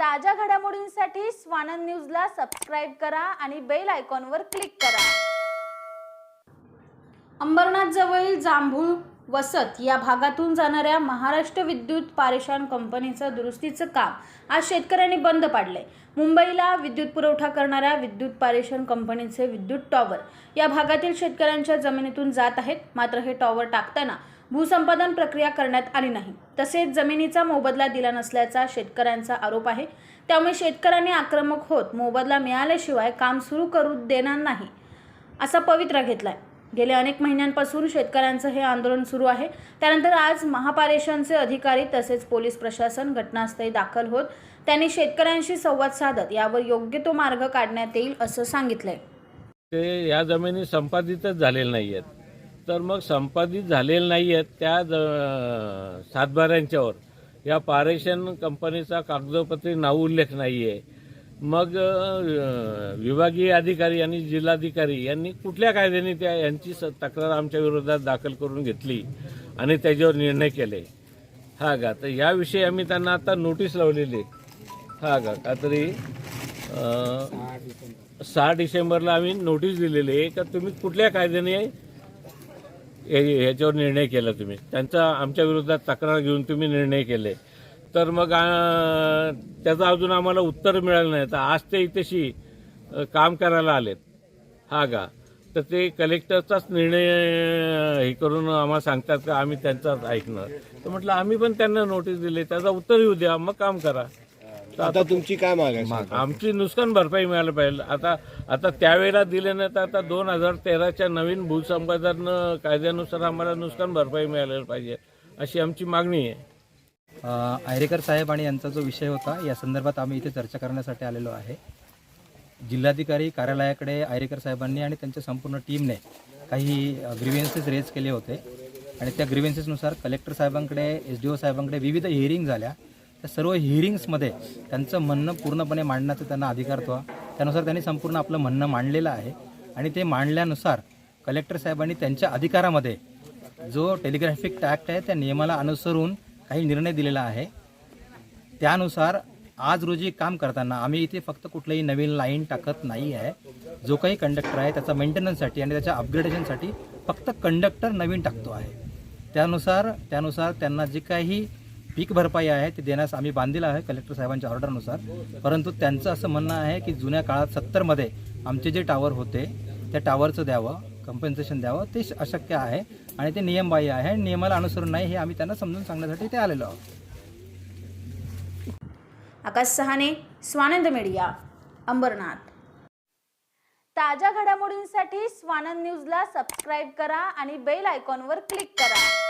ताज्या घडामोडींसाठी स्वानंद न्यूजला सबस्क्राईब करा आणि बेल आयकॉनवर क्लिक करा. अंबरनाथ जवळील जांभूळ वसत या भागातून जाणाऱ्या महाराष्ट्र विद्युत पारेषण कंपनीचं दुरुस्तीचं काम आज शेतकऱ्यांनी बंद पाडले मुंबईला विद्युत पुरवठा करणाऱ्या विद्युत पारेषण कंपनीचे विद्युत टॉवर या भागातील शेतकऱ्यांच्या जमिनीतून जात आहेत. मात्र हे टॉवर टाकताना भूसंपादन प्रक्रिया करण्यात आली नाही. तसेच जमिनीचा मोबदला दिला नसल्याचा शेतकऱ्यांचा आरोप आहे. त्यामुळे शेतकऱ्यांनी आक्रमक होत मोबदला मिळाल्याशिवाय काम सुरू करू देणार नाही असा पवित्रा घेतलाय. गेल्या अनेक महिन्यांपासून शेतकऱ्यांचं हे आंदोलन सुरू आहे. त्यानंतर आज महापारेषणचे अधिकारी तसेच पोलीस प्रशासन घटनास्थळी दाखल होत त्यांनी शेतकऱ्यांशी संवाद साधत यावर योग्य तो मार्ग काढण्यात येईल असं सांगितलंय. ते या जमिनी संपादितच झालेल्या नाही आहेत तर मग संपादित झालेल्या नाही आहेत त्या ज सातबाऱ्यांच्यावर. या पारेषण कंपनीचा कागदोपत्री नाव उल्लेख नाही आहे मग विभागीय अधिकारी आणि जिल्हाधिकारी यांनी कुठल्या कायद्याने त्या यांची स- तक्रार आमच्या विरोधात दाखल करून घेतली आणि त्याच्यावर निर्णय केले? हा का तर याविषयी आम्ही त्यांना आता नोटीस लावलेली आहे. हा का का तरी सहा डिसेंबरला आम्ही नोटीस दिलेली आहे. का तुम्ही कुठल्या कायद्याने ह्याच्यावर निर्णय केला तुम्ही. त्यांचा आमच्या विरोधात तक्रार घेऊन तुम्ही निर्णय केले. तर मग त्याचं अजून आम्हाला उत्तर मिळालं नाही. तर आज ते इथेशी काम करायला आलेत. हा का तर ते कलेक्टरचाच निर्णय हे करून आम्हाला सांगतात का आम्ही त्यांचाच ऐकणार. तर म्हटलं आम्ही पण त्यांना नोटीस दिली. त्याचा उत्तर येऊ द्या. मग काम करा. तर आता तुमची काय माग आहे? आमची नुकसान भरपाई मिळायला पाहिजे. आता आता त्यावेळेला दिले नाही तर आता दोन हजार तेराच्या नवीन भूसंपादन कायद्यानुसार आम्हाला नुकसान भरपाई मिळायला पाहिजे अशी आमची मागणी आहे. आयरेकर साहेब आणि यांचा जो विषय होता या संदर्भात आम्ही इथे चर्चा करण्यासाठी आलेलो आहे. जिल्हाधिकारी कार्यालयाकडे आयरेकर साहेबांनी आणि त्यांच्या संपूर्ण टीमने काही ग्रीव्हन्सेस रेज केले होते. आणि त्या ग्रीव्हन्सेसनुसार कलेक्टर साहेबांकडे एस डी ओ साहेबांकडे विविध हिअरिंग झाल्या. त्या सर्व हिअरिंग्समध्ये त्यांचं म्हणणं पूर्णपणे मांडण्याचा त्यांना अधिकार तो त्यानुसार त्यांनी संपूर्ण आपलं म्हणणं मांडलेलं आहे. आणि ते मांडल्यानुसार कलेक्टर साहेबांनी त्यांच्या अधिकारामध्ये जो टेलिग्राफिक ॲक्ट आहे त्या नियमाला अनुसरून काही निर्णय दिलेला आहे. त्यानुसार आज रोजी काम करताना आम्ही इथे फक्त कुठलंही नवीन लाईन टाकत नाही आहे. जो काही कंडक्टर आहे त्याचा मेंटेनन्ससाठी आणि त्याच्या अपग्रेडेशनसाठी फक्त कंडक्टर नवीन टाकतो आहे. त्यानुसार त्यानुसार त्यांना जे काही पीक भरपाई आहे ते देण्यास आम्ही बांधील आहे कलेक्टर साहेबांच्या ऑर्डरनुसार. परंतु त्यांचं असं म्हणणं आहे की जुन्या काळात सत्तरमध्ये आमचे जे टावर होते त्या टावरचं द्यावं कंपन्सेशन द्यावं ते अशक्य आहे आणि ते नियमबाह्य आहे आणि नियमाला अनुसरून नाही हे आम्ही त्यांना समजून सांगण्यासाठी ते आलेलो आहोत. आकाश सहाने स्वानंद मीडिया अंबरनाथ. ताज्या घडामोडींसाठी स्वानंद न्यूजला सबस्क्राईब करा आणि बेल आयकॉनवर क्लिक करा.